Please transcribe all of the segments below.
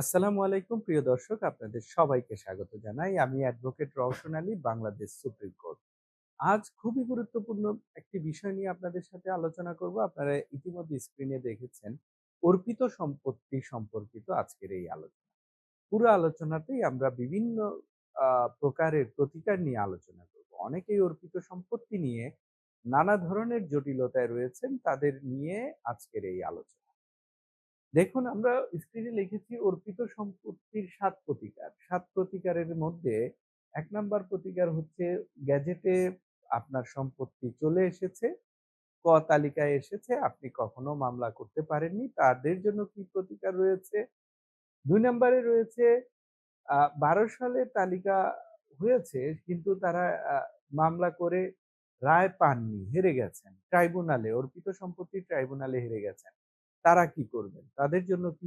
আসসালামু আলাইকুম, প্রিয় দর্শক। আপনাদের সবাইকে স্বাগত জানাই। আমি advocate Roshan Ali, Bangladesh supreme court. আজ খুবই গুরুত্বপূর্ণ একটি বিষয় নিয়ে আপনাদের সাথে আলোচনা করব। আপনারা ইতিমধ্যে স্ক্রিনে দেখেছেন, অর্পিত সম্পত্তি সম্পর্কিত আজকের এই আলোচনা। পুরো আলোচনাতেই আমরা বিভিন্ন প্রকারের প্রতিকার নিয়ে আলোচনা করব। অনেকেই অর্পিত সম্পত্তি নিয়ে নানা ধরনের জটিলতায় রয়েছেন, তাদের নিয়ে আজকের এই আলোচনা। দেখুন, আমরা স্ক্রিনে লিখেছি অর্পিত সম্পত্তির সাত প্রতিকার। সাত প্রতিকারের মধ্যে এক নাম্বার প্রতিকার হচ্ছে গ্যাজেটে আপনার সম্পত্তি চলে এসেছে, ক তালিকায় এসেছে, আপনি কখনো মামলা করতে পারেননি, তাদের জন্য কি প্রতিকার রয়েছে? দুই নম্বরে রয়েছে বারো সালে তালিকা হয়েছে, কিন্তু তারা মামলা করে রায় পাননি, হেরে গেছেন। ট্রাইব্যুনালে, অর্পিত সম্পত্তি ট্রাইব্যুনালে হেরে গেছেন। তারা কি করবেন? তাদের জন্য কি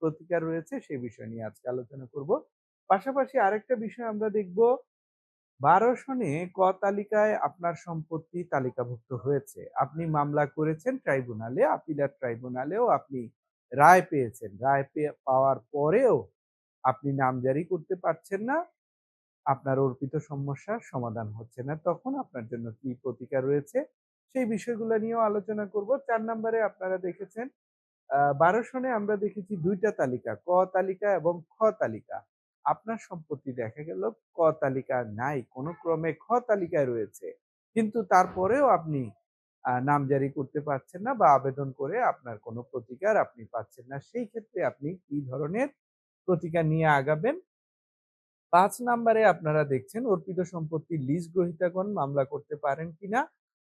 প্রতিকার রয়েছে সেই বিষয় নিয়ে আজকে আলোচনা করব। পাশাপাশি আরেকটা বিষয় আমরা দেখব, বারো সনে ক তালিকায় আপনার সম্পত্তি তালিকাভুক্ত হয়েছে। আপনি মামলা করেছেন ট্রাইব্যুনালে, আপিলার ট্রাইব্যুনালেও আপনি রায় পেয়েছেন। রায় পাওয়ার পরেও আপনি নাম জারি করতে পারছেন না। আপনার অর্পিত সমস্যার সমাধান হচ্ছে না। তখন আপনার জন্য কি প্রতিকার রয়েছে, সেই বিষয়গুলো নিয়েও আলোচনা করব। চার নম্বরে আপনারা দেখেছেন বারো সনে আমরা দেখেছি দুইটা তালিকা, ক তালিকা এবং খ তালিকা। আপনার সম্পত্তি দেখা গেল, ক তালিকা নাই, কোনো ক্রমে খ তালিকায় রয়েছে। কিন্তু তারপরেও আপনি নাম জারি করতে পারছেন না বা আবেদন করে আপনার কোনো প্রতিকার আপনি পাচ্ছেন না। সেই ক্ষেত্রে আপনি কি ধরনের প্রতিকার নিয়ে আগাবেন? পাঁচ নাম্বারে আপনারা দেখছেন, অর্পিত সম্পত্তি লিজ গ্রহীতাগণ মামলা করতে পারেন কিনা,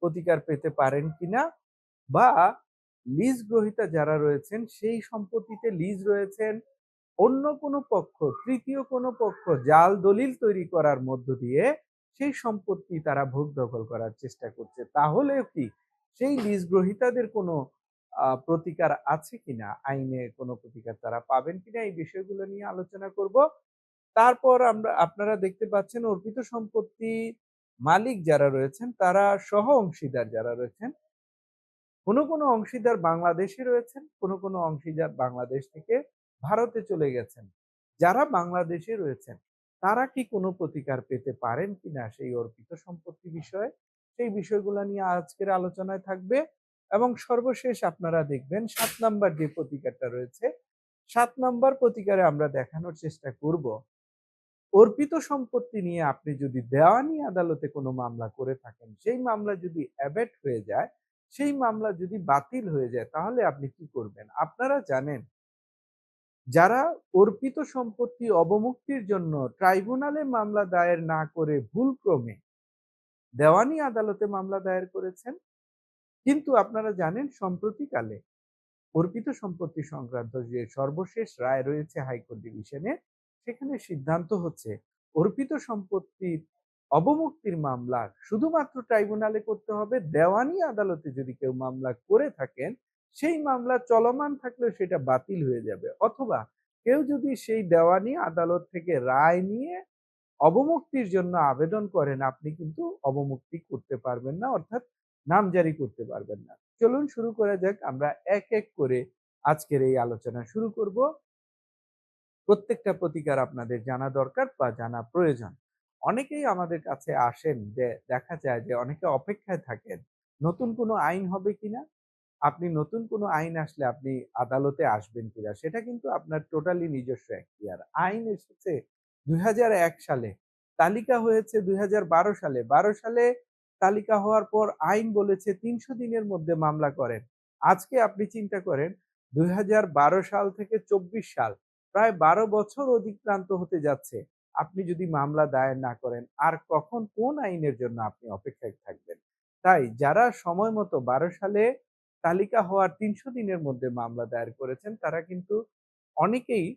প্রতিকার পেতে পারেন কিনা বা লিজ গ্রহীতা যারা রয়েছেন, সেই সম্পত্তিতে লিজ রয়েছেন। অন্য কোনো পক্ষ, তৃতীয় কোনো পক্ষ জাল দলিল তৈরি করার মধ্য দিয়ে সেই সম্পত্তি তারা ভোগ দখল করার চেষ্টা করছে। তাহলে কি সেই লিজ গ্রহীতাদের কোনো প্রতিকার আছে কিনা? আইনে কোনো প্রতিকার তারা পাবেন কিনা? এই বিষয়গুলো নিয়ে আলোচনা করব। তারপর আমরা, আপনারা দেখতে পাচ্ছেন অর্পিত সম্পত্তি মালিক যারা রয়েছেন, তারা সহ অংশীদার যারা রয়েছেন কোনো কোনো অংশীদার বাংলাদেশে রয়েছেন, কোনো কোনো অংশীদার বাংলাদেশ থেকে ভারতে চলে গেছেন। যারা বাংলাদেশে রয়েছেন, তারা কি কোনো প্রতিকার পেতে পারেন কিনা সেই অর্পিত সম্পত্তি বিষয়ে? সেই বিষয়গুলো নিয়ে আজকের আলোচনায় থাকবে এবং সর্বশেষ আপনারা দেখবেন সাত নাম্বার যে প্রতিকারটা রয়েছে, সাত নাম্বার প্রতিকারে আমরা দেখানোর চেষ্টা করব। অর্পিত সম্পত্তি নিয়ে আপনি যদি দেওয়ানি আদালতে কোনো মামলা করে থাকেন, সেই মামলা যদি অ্যাবেট হয়ে যায় সেই মামলা যদি বাতিল হয়ে যায়, তাহলে আপনি কি করবেন? আপনারা জানেন, যারা অর্পিত সম্পত্তি অবমুক্তির জন্য ট্রাইব্যুনালে মামলা দায়ের না করে ভুলক্রমে দেওয়ানি আদালতে মামলা দায়ের করেছেন, কিন্তু আপনারা জানেন, সম্প্রতিকালে অর্পিত সম্পত্তি সংক্রান্ত যে সর্বশেষ রায় রয়েছে হাইকোর্ট ডিভিশনে, সেখানে সিদ্ধান্ত হচ্ছে, অর্পিত সম্পত্তির অবমুক্তির মামলা শুধুমাত্র ট্রাইব্যুনালে করতে হবে, দেওয়ানি আদালতে যদি কেউ মামলা করে থাকেন, সেই মামলা চলমান থাকলেও সেটা বাতিল হয়ে যাবে। অথবা কেউ যদি সেই দেওয়ানি আদালত থেকে রায় নিয়ে অবমুক্তির জন্য আবেদন করেন, আপনি কিন্তু অবমুক্তি করতে পারবেন না, অর্থাৎ নামজারি করতে পারবেন না। চলুন শুরু করা যাক, আমরা এক এক করে আজকের এই আলোচনা শুরু করব। প্রত্যেকটা প্রতিকার আপনাদের জানা দরকার বা জানা প্রয়োজন। অনেকেই আমাদের কাছে আসেন যে, দেখা যায় যে অনেকে অপেক্ষায় থাকেন, নতুন কোনো আইন হবে কিনা? আপনি নতুন কোনো আইন আসলে আপনি আদালতে আসবেন কিনা? সেটা কিন্তু আপনার টোটালি নিজস্ব এখতিয়ার। আইন এসেছে দুই হাজার এক সালে, তালিকা হয়েছে দুই হাজার বারো সালে। বারো সালে তালিকা হওয়ার পর আইন বলেছে তিনশো দিনের মধ্যে মামলা করেন। আজকে আপনি চিন্তা করেন, দুই হাজার বারো সাল থেকে চব্বিশ সাল, প্রায় বারো বছর অতিক্রান্ত হতে যাচ্ছে। আপনি যদি মামলা দায়ের না করেন, আর কখন কোন আইনের জন্য আপনি অপেক্ষায় থাকবেন? তাই যারা সময় মতো বারো সালে তালিকা হওয়ার তিনশো দিনের মধ্যে মামলা দায়ের করেছেন, তারা কিন্তু অনেকেই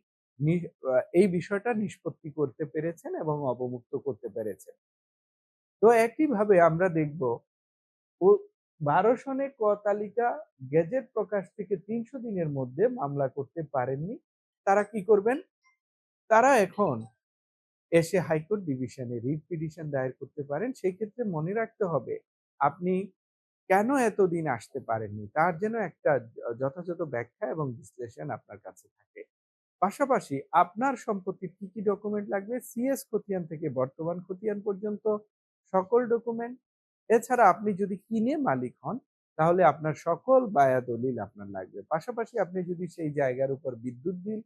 এই বিষয়টা নিষ্পত্তি করতে পেরেছেন এবং অবমুক্ত করতে পেরেছেন। তো একইভাবে আমরা দেখব বারো সনে ক তালিকা গেজেট প্রকাশ থেকে তিনশো দিনের মধ্যে মামলা করতে পারেননি, তারা কি করবেন? তারা এখন এসে হাইকোর্ট ডিভিশনে রিট পিটিশন দায়ের করতে পারেন, সেই ক্ষেত্রে মনে রাখতে হবে, আপনি কেন এতদিন আসতে পারেননি? তার যেন একটা যথাযথ ব্যাখ্যা এবং বিশ্লেষণ আপনার কাছে থাকে। পাশাপাশি আপনার সম্পত্তির কি কি ডকুমেন্ট লাগবে? সিএস খতিয়ান থেকে বর্তমান খতিয়ান পর্যন্ত সকল ডকুমেন্ট এছাড়া আপনি যদি কিনে মালিক হন, তাহলে আপনার সকল বায়া দলিল আপনার লাগবে। পাশাপাশি আপনি যদি সেই জায়গার উপর বিদ্যুৎ বিল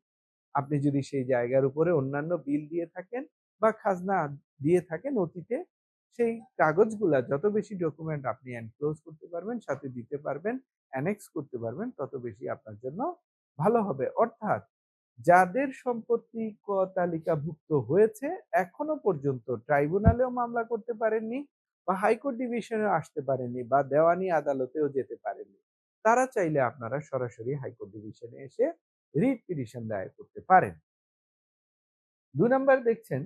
আপনি যদি সেই জায়গার উপরে অন্যান্য বিল দিয়ে থাকেন বা খাজনা দিয়ে থাকেন অতীতে, সেই কাগজগুলা যত বেশি ডকুমেন্ট আপনি এনক্লোজ করতে পারবেন, সাথে দিতে পারবেন অ্যানেক্স করতে পারবেন, তত বেশি আপনার জন্য ভালো হবে। অর্থাৎ যাদের সম্পত্তি ক তালিকাভুক্ত হয়েছে, এখনও পর্যন্ত ট্রাইব্যুনালেও মামলা করতে পারেননি বা হাইকোর্ট ডিভিশনে আসতে পারেননি বা দেওয়ানি আদালতেও যেতে পারেননি। তারা চাইলে আপনারা সরাসরি হাইকোর্ট ডিভিশনে এসে রিট পিটিশন দায়ের করতে পারেন। দুই নম্বর দেখছেন,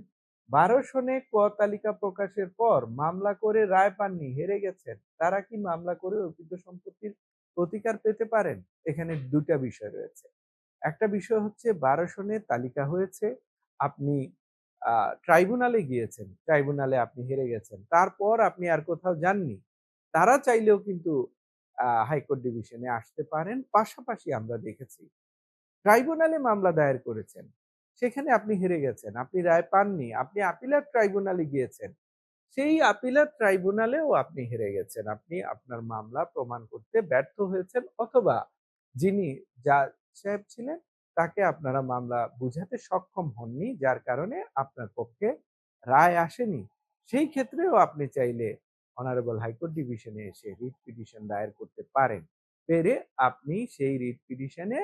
বারো সনে ক তালিকা প্রকাশের পর মামলা করে রায় পাননি, হেরে গেছেন, তারা কি মামলা করে অর্পিত সম্পত্তির প্রতিকার পেতে পারেন? এখানে দুটা বিষয় রয়েছে। একটা বিষয় হচ্ছে, বারো সনে তালিকা হয়েছে, আপনি ট্রাইব্যুনালে গিয়েছেন, ট্রাইব্যুনালে আপনি হেরে গেছেন, তারপর আপনি আর কোথাও যাননি, তারা চাইলেও কিন্তু হাইকোর্ট ডিভিশনে আসতে পারেন, পাশাপাশি আমরা দেখেছি ট্রাইব্যুনালে মামলা দায়ের করেছেন। সেখানে আপনি হেরে গেছেন, আপনি রায় পাননি, আপনি আপিলার ট্রাইব্যুনালে গিয়েছেন। সেই আপিলার ট্রাইব্যুনালেও আপনি হেরে গেছেন। আপনি আপনার মামলা প্রমাণ করতে ব্যর্থ হয়েছেন অথবা যিনি যা সাহেব ছিলেন, তাকে আপনারা মামলা বুঝাতে সক্ষম হননি, যার কারণে আপনার পক্ষে রায় আসেনি। সেই ক্ষেত্রেও আপনি চাইলে অনারেবল হাইকোর্ট ডিভিশনে এসে রিট পিটিশন দায়ের করতে পারেন। পেরে আপনি সেই রিট পিটিশনে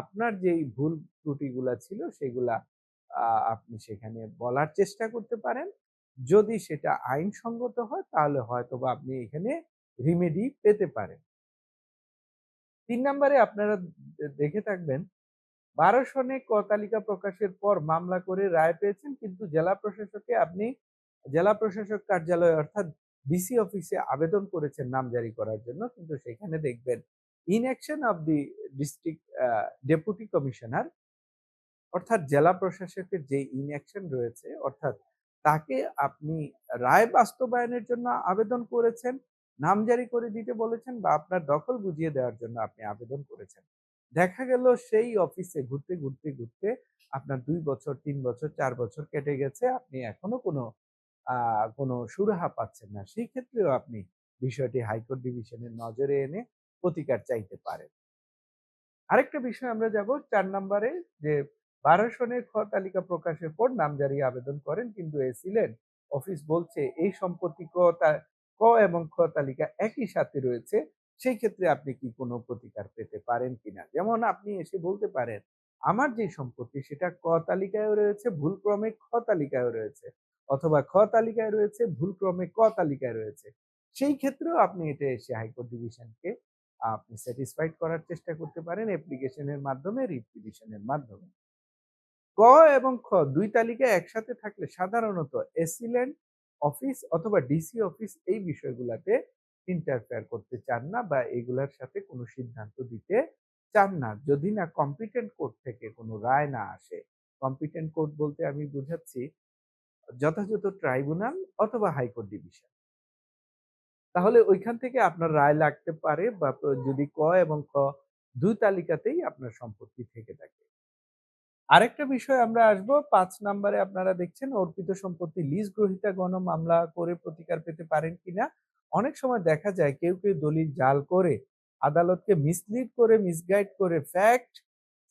আপনার যেই ভুল ত্রুটিগুলা ছিল সেগুলা আপনি সেখানে বলার চেষ্টা করতে পারেন। যদি সেটা আইনসঙ্গত হয়, তাহলে হয়তোবা আপনি এখানে রিমেডি পেতে পারেন। তিন নম্বরে আপনারা দেখে থাকবেন বারো সনে ক তালিকা প্রকাশের পর মামলা করে রায় পেয়েছেন, কিন্তু জেলা প্রশাসকে আপনি, জেলা প্রশাসক কার্যালয় অর্থাৎ ডিসি অফিসে আবেদন করেছেন নাম জারি করার জন্য, কিন্তু সেখানে দেখবেন inaction of the district deputy commissioner অর্থাৎ জেলা প্রশাসকের যে ইনঅ্যাকশন রয়েছে, অর্থাৎ তাকে আপনি রায় বাস্তবায়নের জন্য আবেদন করেছেন, নাম জারি করে দিতে বলেছেন বা আপনার দখল বুঝিয়ে দেওয়ার জন্য আপনি আবেদন করেছেন। দেখা গেল সেই অফিসে ঘুরতে ঘুরতে ঘুরতে আপনার দুই বছর, তিন বছর, চার বছর কেটে গেছে, আপনি এখনও কোনো কোনো সুরাহা পাচ্ছেন না। সেই ক্ষেত্রেও আপনি বিষয়টি হাইকোর্ট ডিভিশনের নজরে এনে প্রতিকার চাইতে পারেন। আরেকটা বিষয় আমরা যাব চার নম্বরে যে, বারো সনের খ তালিকা প্রকাশের পর নামজারি আবেদন করেন, কিন্তু এসিলেন অফিস বলছে এই সম্পত্তি ক ক এবং খ তালিকা একই সাথে রয়েছে, সেই ক্ষেত্রে আপনি কি কোনো প্রতিকার পেতে পারেন কিনা? যেমন আপনি এসে বলতে পারেন, আমার যে সম্পত্তি সেটা ক তালিকায় রয়েছে, ভুলক্রমে খ তালিকায় রয়েছে, অথবা খ তালিকায় রয়েছে, ভুলক্রমে ক তালিকায় রয়েছে। সেই ক্ষেত্রেও আপনি এটা এসে হাইকোর্ট ডিভিশনকে আপনি স্যাটিসফাইড করার চেষ্টা করতে পারেন অ্যাপ্লিকেশনের মাধ্যমে রিপিটিশনের মাধ্যমে। ক এবং খ দুই তালিকা একসাথে থাকলে সাধারণত এসিল্যান্ড অফিস অথবা ডিসি অফিস এই বিষয়গুলাতে ইন্টারফেয়ার করতে চান না বা এগুলার সাথে কোনো সিদ্ধান্ত দিতে চান না। যদি না কম্পিটেন্ট কোর্ট থেকে কোনো রায় না আসে কম্পিটেন্ট কোর্ট বলতে আমি বুঝাচ্ছি যথাযথ ট্রাইব্যুনাল অথবা হাইকোর্ট ডিভিশন তাহলে ওইখান থেকে আপনার রায় লাগতে পারে বা যদি ক এবং খ দুই তালিকাতেই আপনার সম্পত্তি থেকে থাকে। আরেকটা বিষয় আমরা আসব, পাঁচ নাম্বারে আপনারা দেখছেন অর্পিত সম্পত্তি লিজ গ্রহিতা গণ মামলা করে প্রতিকার পেতে পারেন কিনা? অনেক সময় দেখা যায় কেউ কেউ দলিল জাল করে, আদালতকে মিসলিড করে মিসগাইড করে ফ্যাক্ট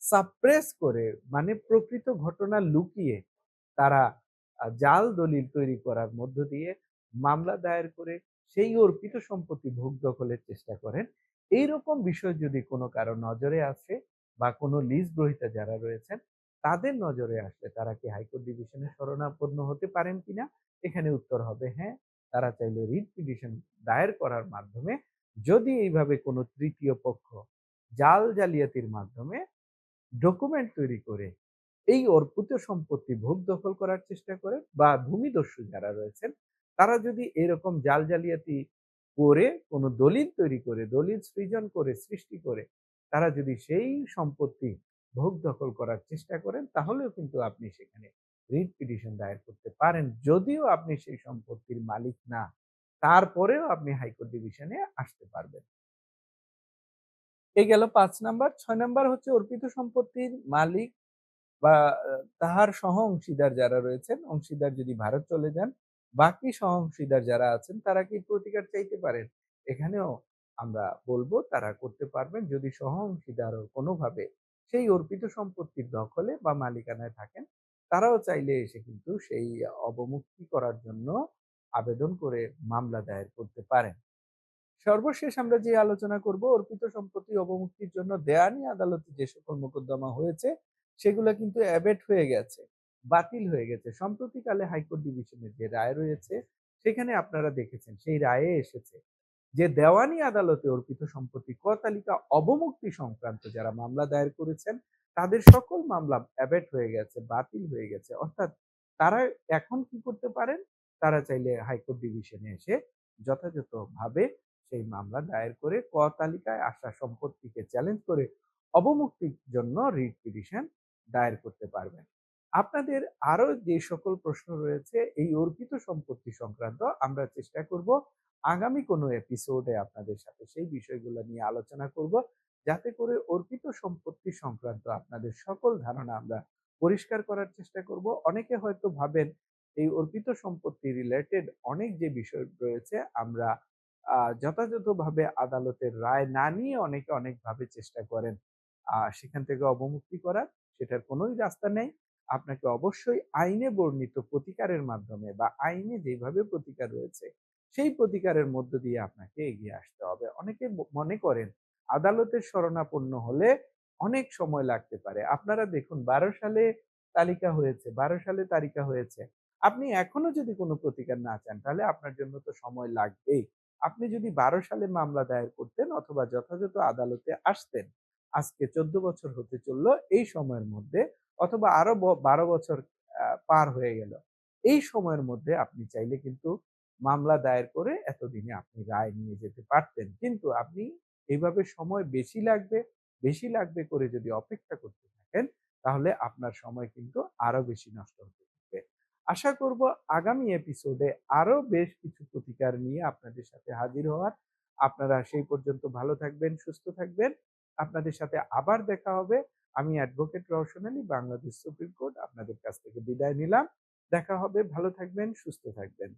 সাপ্রেস করে মানে প্রকৃত ঘটনা লুকিয়ে তারা জাল দলিল তৈরি করার মধ্য দিয়ে মামলা দায়ের করে সেই অর্পিত সম্পত্তি ভোগ দখলের চেষ্টা করেন। এই রকম বিষয় যদি কোনো কারও নজরে আসে বা কোনো লিজ গ্রহিতা যারা রয়েছেন, তাদের নজরে আসলে তারা কি হাইকোর্ট ডিভিশনে শরণাপন্ন হতে পারেন কিনা? এখানে উত্তর হবে হ্যাঁ তারা চাইলে রিট পিটিশন দায়ের করার মাধ্যমে যদি এইভাবে কোনো তৃতীয় পক্ষ জাল জালিয়াতির মাধ্যমে ডকুমেন্ট তৈরি করে এই অর্পিত সম্পত্তি ভোগ দখল করার চেষ্টা করে বা ভূমিদস্যু যারা রয়েছেন তারা যদি এরকম জাল জালিয়াতি করে কোনো দলিল তৈরি করে দলিল সৃজন করে সৃষ্টি করে তারা যদি সেই সম্পত্তি ভোগ দখল করার চেষ্টা করেন তাহলেও কিন্তু আপনি সেখানে রিট পিটিশন দায়ের করতে পারেন। যদিও আপনি সেই সম্পত্তির মালিক না তারপরেও আপনি হাইকোর্ট ডিভিশনে আসতে পারবেন। এই গেল পাঁচ নাম্বার। ছয় নাম্বার হচ্ছে অর্পিত সম্পত্তির মালিক বা তাহার সহ অংশীদার যারা রয়েছেন, অংশীদার যদি ভারত চলে যান, বাকি সহ অংশীদার যারা আছেন তারা কি প্রতিকার চাইতে পারেন? এখানেও আমরা বলব তারা করতে পারবেন যদি সহ অংশীদারও কোনোভাবে সেই অর্পিত সম্পত্তির দখলে বা মালিকানায় থাকেন, তারাও চাইলে এসে কিন্তু সেই অবমুক্তি করার জন্য আবেদন করে মামলা দায়ের করতে পারেন। সর্বশেষ আমরা যে আলোচনা করব অর্পিত সম্পত্তি অবমুক্তির জন্য দেওয়ানি আদালতে যে সকল মোকদ্দমা হয়েছে সেগুলো কিন্তু অ্যাবেট হয়ে গেছে, বাতিল হয়ে গেছে। সম্প্রতিকালে হাইকোর্ট ডিভিশনের যে রায় রয়েছে সেখানে আপনারা দেখেছেন সেই রায়ে এসেছে যে দেওয়ানি আদালতে অর্পিত সম্পত্তি ক তালিকা অবমুক্তি সংক্রান্ত যারা মামলা দায়ের করেছেন তাদের সকল মামলা অ্যাবেট হয়ে গেছে, বাতিল হয়ে গেছে। অর্থাৎ তারা এখন কি করতে পারেন? তারা চাইলে হাইকোর্ট ডিভিশনে এসে যথাযথভাবে সেই মামলা দায়ের করে ক তালিকায় আসা সম্পত্তিকে চ্যালেঞ্জ করে অবমুক্তির জন্য রিট পিটিশন দায়ের করতে পারবেন। আপনাদের আরও যে সকল প্রশ্ন রয়েছে, এই অর্পিত সম্পত্তি সংক্রান্ত আমরা চেষ্টা করব আগামী কোনো এপিসোডে আপনাদের সাথে সেই বিষয়গুলো নিয়ে আলোচনা করব যাতে করে অর্পিত সম্পত্তি সংক্রান্ত আপনাদের সকল ধারণা আমরা পরিষ্কার করার চেষ্টা করব। অনেকে হয়তো ভাবেন এই অর্পিত সম্পত্তি রিলেটেড অনেক যে বিষয় রয়েছে, আমরা যথাযথভাবে আদালতের রায় না নিয়ে অনেকে অনেকভাবে চেষ্টা করেন সেখান থেকে অবমুক্তি করার। সেটার কোনোই রাস্তা নেই। আপনাকে অবশ্যই আইনে বর্ণিত প্রতিকারের মাধ্যমে বা আইনে যেভাবে প্রতিকার রয়েছে, সেই প্রতিকারের মধ্য দিয়ে আপনাকে এগিয়ে আসতে হবে। অনেকে মনে করেন আদালতের শরণাপন্ন হলে অনেক সময় লাগতে পারে। আপনারা দেখুন ১২ সালে তালিকা হয়েছে, ১২ সালে তালিকা হয়েছে। আপনি এখনও যদি কোনো প্রতিকার না চান তাহলে আপনার জন্য তো সময় লাগবেই। আপনি যদি ১২ সালে মামলা দায়ের করতেন অথবা যথাযথ আদালতে আসতেন, আজকে ১৪ বছর হতে চলল এই সময়ের মধ্যে অথবা আরও ব ১২ বছর পার হয়ে গেল। এই সময়ের মধ্যে আপনি চাইলে কিন্তু মামলা দায়ের করে এতদিনে আপনি রায় নিয়ে যেতে পারতেন। কিন্তু আপনি এইভাবে সময় বেশি লাগবে, বেশি লাগবে করে যদি অপেক্ষা করতে থাকেন তাহলে আপনার সময় কিন্তু আরও বেশি নষ্ট হতে থাকবে। আশা করব আগামী এপিসোডে আরও বেশ কিছু প্রতিকার নিয়ে আপনাদের সাথে হাজির হওয়ার। আপনারা সেই পর্যন্ত ভালো থাকবেন, সুস্থ থাকবেন। আপনাদের সাথে আবার দেখা হবে। আমি advocate Roshan Ali, Bangladesh supreme court আপনাদের কাছ থেকে বিদায় নিলাম। দেখা হবে, ভালো থাকবেন, সুস্থ থাকবেন।